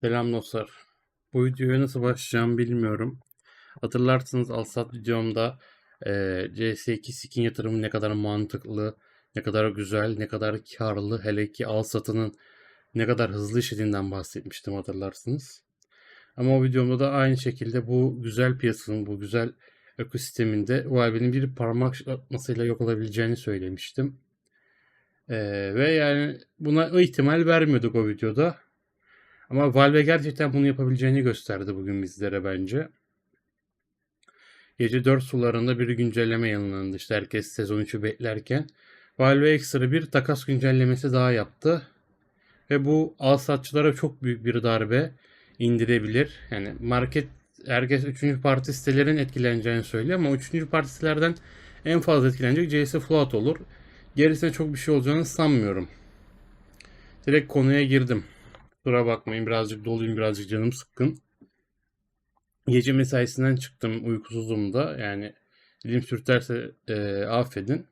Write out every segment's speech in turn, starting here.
Selam dostlar. Bu videoya nasıl başlayacağımı bilmiyorum. Hatırlarsınız Alsat videomda eee CS2 skin yatırımı ne kadar mantıklı, ne kadar güzel, ne kadar karlı, hele ki Alsat'ın ne kadar hızlı işlediğinden bahsetmiştim hatırlarsınız. Ama o videomda da aynı şekilde bu güzel piyasanın, bu güzel ekosisteminde Valve'nin bir parmak atmasıyla yok olabileceğini söylemiştim. Eee, ve yani buna ihtimal vermiyorduk o videoda. Ama Valve gerçekten bunu yapabileceğini gösterdi bugün bizlere bence. Gece 4 sularında bir güncelleme yayınlandı. İşte herkes sezon 3'ü beklerken. Valve ekstra bir takas güncellemesi daha yaptı. Ve bu alsatçılara çok büyük bir darbe indirebilir. Yani market herkes 3. parti sitelerin etkileneceğini söylüyor ama 3. parti sitelerden en fazla etkilenecek CS Float olur. Gerisine çok bir şey olacağını sanmıyorum. Direkt konuya girdim. Kusura bakmayın birazcık doluyum birazcık canım sıkkın. Gece mesaisinden çıktım uykusuzum da yani dilim sürterse e, affedin.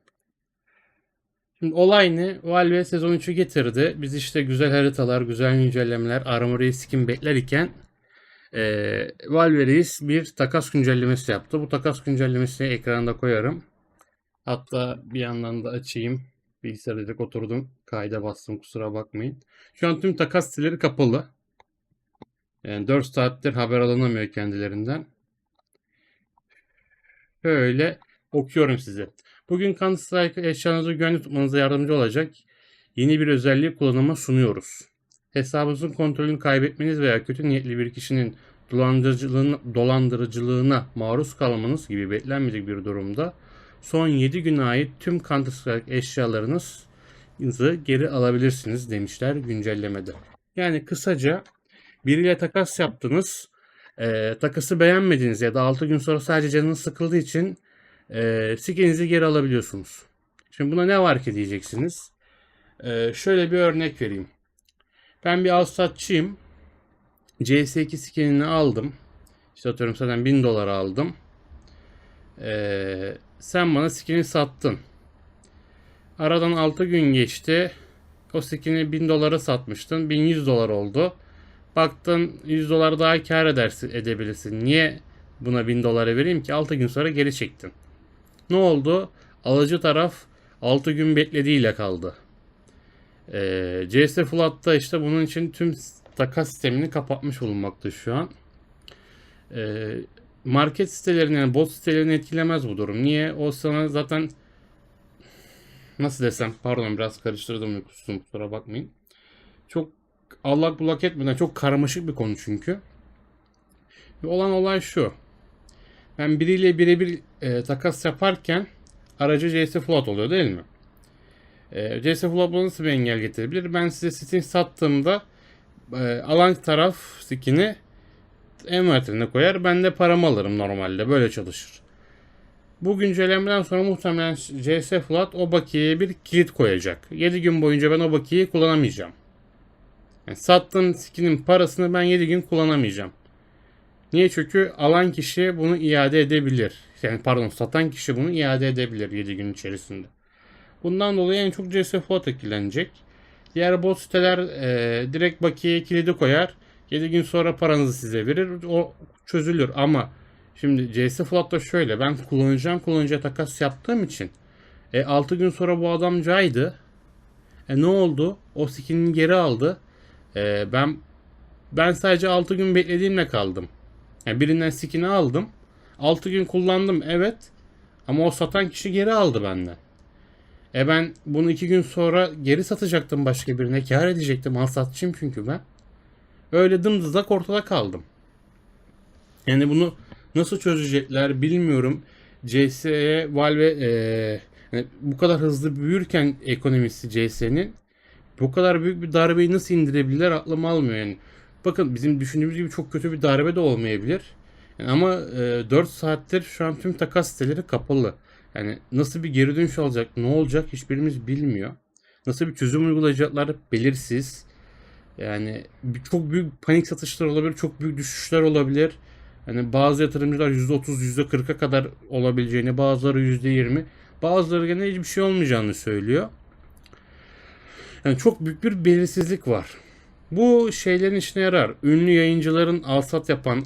Şimdi olay ne? Valve sezon 3'ü getirdi. Biz işte güzel haritalar, güzel güncellemeler, Armory skin bekler iken e, Valve Reis bir takas güncellemesi yaptı. Bu takas güncellemesini ekranda koyarım. Hatta bir yandan da açayım. Bilgisayara direkt oturdum. Kayda bastım kusura bakmayın. Şu an tüm takas siteleri kapalı. Yani 4 saattir haber alınamıyor kendilerinden. Böyle okuyorum size. Bugün Counter Strike eşyanızı güvenli tutmanıza yardımcı olacak yeni bir özelliği kullanıma sunuyoruz. Hesabınızın kontrolünü kaybetmeniz veya kötü niyetli bir kişinin dolandırıcılığına, dolandırıcılığına maruz kalmanız gibi beklenmeyecek bir durumda son 7 güne ait tüm Counter Strike eşyalarınızı geri alabilirsiniz demişler güncellemede. Yani kısaca biriyle takas yaptınız. E, takası beğenmediniz ya da 6 gün sonra sadece canınız sıkıldığı için e, skininizi geri alabiliyorsunuz. Şimdi buna ne var ki diyeceksiniz. E, şöyle bir örnek vereyim. Ben bir alsatçıyım. CS2 skinini aldım. İşte atıyorum zaten 1000 dolar aldım. Ee, sen bana skin'i sattın. Aradan 6 gün geçti. O skin'i 1000 dolara satmıştın. 1100 dolar oldu. Baktın 100 dolar daha kar edersin, edebilirsin. Niye buna 1000 dolara vereyim ki? 6 gün sonra geri çektin. Ne oldu? Alıcı taraf 6 gün beklediğiyle kaldı. Ee, CS Flat'ta işte bunun için tüm takas sistemini kapatmış bulunmakta şu an. Ee, market sitelerini yani bot sitelerini etkilemez bu durum. Niye? O sana zaten nasıl desem pardon biraz karıştırdım uykusum kusura bakmayın. Çok allak bullak etmeden çok karmaşık bir konu çünkü. Ve olan olay şu. Ben biriyle birebir e, takas yaparken aracı CS Float oluyor değil mi? E, CS Float nasıl bir engel getirebilir? Ben size skin sattığımda e, alan taraf skin'i envanterine koyar. Ben de paramı alırım normalde. Böyle çalışır. Bu güncellemeden sonra muhtemelen CS Flat o bakiyeye bir kilit koyacak. 7 gün boyunca ben o bakiyeyi kullanamayacağım. Yani sattığım skinin parasını ben 7 gün kullanamayacağım. Niye? Çünkü alan kişi bunu iade edebilir. Yani pardon satan kişi bunu iade edebilir 7 gün içerisinde. Bundan dolayı en çok CS Flat etkilenecek. Diğer bot siteler e, direkt bakiye kilidi koyar. 7 gün sonra paranızı size verir. O çözülür ama şimdi CS Flat'ta şöyle ben kullanacağım kullanıcıya takas yaptığım için e, 6 gün sonra bu adam caydı. E, ne oldu? O skinini geri aldı. E, ben ben sadece 6 gün beklediğimle kaldım. Yani birinden skin'i aldım. 6 gün kullandım evet. Ama o satan kişi geri aldı benden. E ben bunu 2 gün sonra geri satacaktım başka birine. Kar edecektim. Al satçıyım çünkü ben. Öyle dımdızlak ortada kaldım. Yani bunu nasıl çözecekler bilmiyorum. CS'ye Valve e, yani bu kadar hızlı büyürken ekonomisi CS'nin bu kadar büyük bir darbeyi nasıl indirebilirler aklım almıyor yani. Bakın bizim düşündüğümüz gibi çok kötü bir darbe de olmayabilir. Yani ama e, 4 saattir şu an tüm takas siteleri kapalı. Yani nasıl bir geri dönüş olacak, ne olacak hiçbirimiz bilmiyor. Nasıl bir çözüm uygulayacaklar belirsiz. Yani çok büyük panik satışlar olabilir, çok büyük düşüşler olabilir. Hani bazı yatırımcılar %30, %40'a kadar olabileceğini, bazıları %20, bazıları gene hiçbir şey olmayacağını söylüyor. Yani çok büyük bir belirsizlik var. Bu şeylerin işine yarar. Ünlü yayıncıların alsat yapan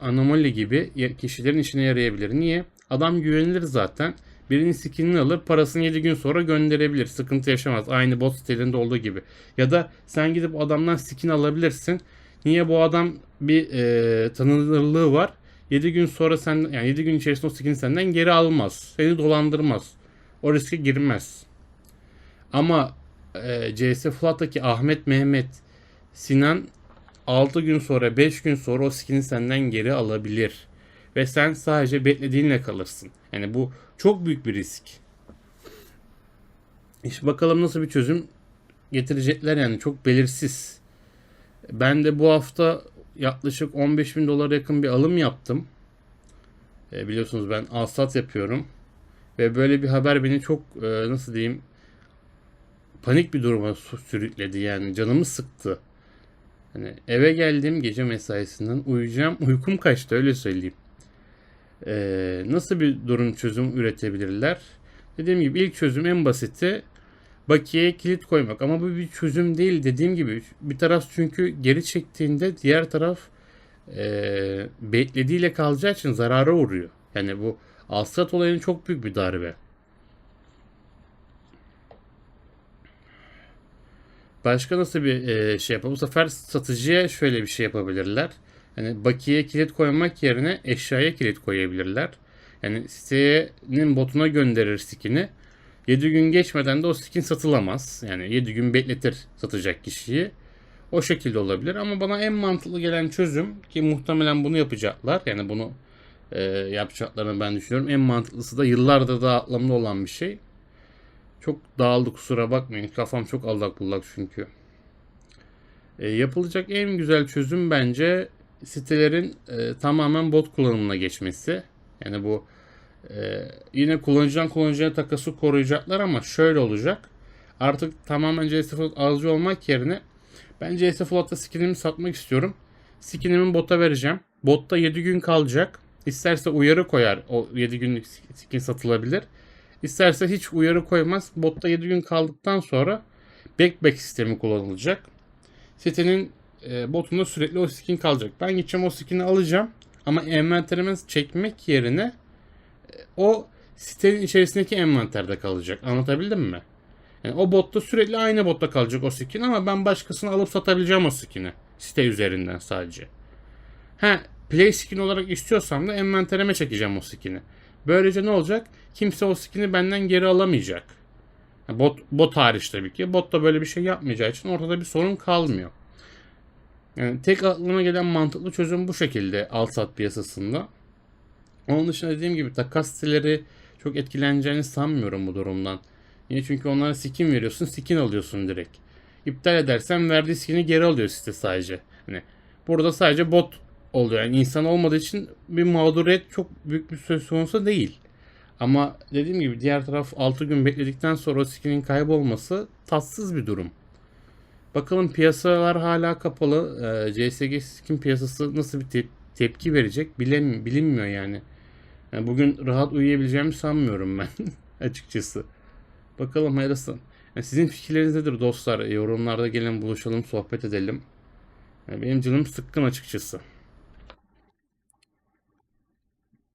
anomali gibi kişilerin işine yarayabilir. Niye? Adam güvenilir zaten. Birinin skinini alır parasını 7 gün sonra gönderebilir. Sıkıntı yaşamaz. Aynı bot sitelerinde olduğu gibi. Ya da sen gidip adamdan skin alabilirsin. Niye bu adam bir e, tanınırlığı var. 7 gün sonra sen yani 7 gün içerisinde o skin senden geri almaz. Seni dolandırmaz. O riske girmez. Ama e, CS Flat'taki Ahmet Mehmet Sinan 6 gün sonra 5 gün sonra o skin'i senden geri alabilir. Ve sen sadece beklediğinle kalırsın. Yani bu çok büyük bir risk. İşte bakalım nasıl bir çözüm getirecekler yani çok belirsiz. Ben de bu hafta yaklaşık 15 bin dolara yakın bir alım yaptım. E, biliyorsunuz ben alsat yapıyorum. Ve böyle bir haber beni çok e, nasıl diyeyim panik bir duruma sürükledi yani canımı sıktı. Hani eve geldim gece mesaisinden uyuyacağım. Uykum kaçtı öyle söyleyeyim. Ee, nasıl bir durum çözüm üretebilirler? Dediğim gibi ilk çözüm en basiti bakiyeye kilit koymak. Ama bu bir çözüm değil dediğim gibi. Bir taraf çünkü geri çektiğinde diğer taraf ee, beklediğiyle kalacağı için zarara uğruyor. Yani bu alsat olayının çok büyük bir darbe. Başka nasıl bir e, şey yapalım? Bu sefer satıcıya şöyle bir şey yapabilirler. Hani bakiye kilit koymak yerine eşyaya kilit koyabilirler. Yani sitenin botuna gönderir skin'i. 7 gün geçmeden de o skin satılamaz. Yani 7 gün bekletir satacak kişiyi. O şekilde olabilir ama bana en mantıklı gelen çözüm ki muhtemelen bunu yapacaklar. Yani bunu e, yapacaklarını ben düşünüyorum. En mantıklısı da yıllardır da aklımda olan bir şey. Çok dağıldı kusura bakmayın. Kafam çok allak bullak çünkü. E, yapılacak en güzel çözüm bence sitelerin e, tamamen bot kullanımına geçmesi. Yani bu e, yine kullanıcıdan kullanıcıya takası koruyacaklar ama şöyle olacak. Artık tamamen CS Float alıcı olmak yerine ben CS Float'ta skinimi satmak istiyorum. Skinimi bota vereceğim. Botta 7 gün kalacak. İsterse uyarı koyar. O 7 günlük skin satılabilir. İsterse hiç uyarı koymaz. Botta 7 gün kaldıktan sonra backback sistemi kullanılacak. Sitenin e, botunda sürekli o skin kalacak. Ben gideceğim o skin'i alacağım. Ama envanterime çekmek yerine e, o sitenin içerisindeki envanterde kalacak. Anlatabildim mi? Yani o botta sürekli aynı botta kalacak o skin ama ben başkasını alıp satabileceğim o skin'i. Site üzerinden sadece. Ha play skin olarak istiyorsam da envanterime çekeceğim o skin'i. Böylece ne olacak? Kimse o skin'i benden geri alamayacak. Bot, bot hariç tabii ki. Bot da böyle bir şey yapmayacağı için ortada bir sorun kalmıyor. Yani tek aklıma gelen mantıklı çözüm bu şekilde alt sat piyasasında. Onun dışında dediğim gibi takas siteleri çok etkileneceğini sanmıyorum bu durumdan. Niye? Çünkü onlara skin veriyorsun, skin alıyorsun direkt. İptal edersen verdiği skin'i geri alıyor site sadece. Hani burada sadece bot oluyor. Yani insan olmadığı için bir mağduriyet çok büyük bir söz konusu değil. Ama dediğim gibi diğer taraf 6 gün bekledikten sonra skinin kaybolması tatsız bir durum. Bakalım piyasalar hala kapalı. Ee, CSG skin piyasası nasıl bir tep- tepki verecek bilem bilinmiyor yani. yani. Bugün rahat uyuyabileceğimi sanmıyorum ben açıkçası. Bakalım hayırlısı. Yani sizin fikirleriniz nedir dostlar? Yorumlarda gelin buluşalım sohbet edelim. Yani benim canım sıkkın açıkçası.